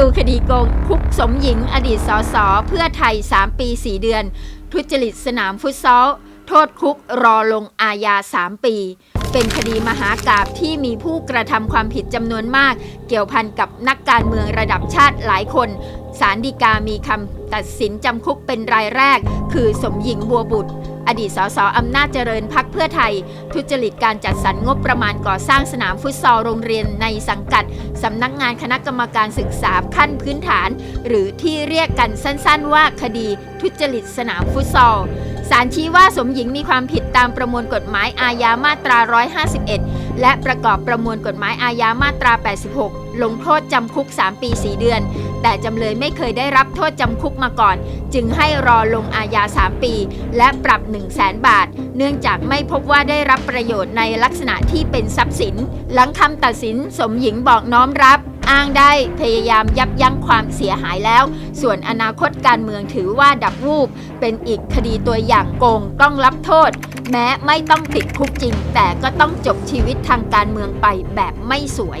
ดูคดีโกงคุกสมหญิงอดีตสสเพื่อไทย 3 ปี 4 เดือน ทุจริตสนามฟุตซอล โทษคุกรอลงอาญา 3 ปี เป็นคดีมหากราบที่มีผู้กระทำความผิดจำนวนมาก เกี่ยวพันกับนักการเมืองระดับชาติหลายคนสารดีกามีคำตัดสินจำคุกเป็นรายแรก คือสมหญิงบัวบุตร อดีตสสอำนาจเจริญพักเพื่อไทย ทุจริตการจัดสรรงบประมาณก่อสร้างสนามฟุตซอลโรงเรียนในสังกัดสำนักงานคณะกรรมการศึกษาขั้นพื้นฐาน หรือที่เรียกกันสั้นๆ ว่าคดีทุจริตสนามฟุตซอลศาลชี้ว่าสมหญิงมีความผิดตามประมวลกฎหมายอาญามาตรา 151 และประกอบประมวลกฎหมายอาญามาตรา 86 ลงโทษจำคุก 3 ปี 4 เดือน แต่จำเลยไม่เคยได้รับโทษจำคุกมาก่อน จึงให้รอลงอาญา 3 ปี และปรับ 1 0 0 0 0แบาท เนื่องจากไม่พบว่าได้รับประโยชน์ในลักษณะที่เป็นทรัพย์สิน หลังคำตัดสินสมหญิงบอกน้อมรับอ้างได้พยายามยับยั้งความเสียหายแล้ว ส่วนอนาคตการเมืองถือว่าดับวูบ เป็นอีกคดีตัวอย่างโกงต้องรับโทษ แม้ไม่ต้องติดคุกจริง แต่ก็ต้องจบชีวิตทางการเมืองไปแบบไม่สวย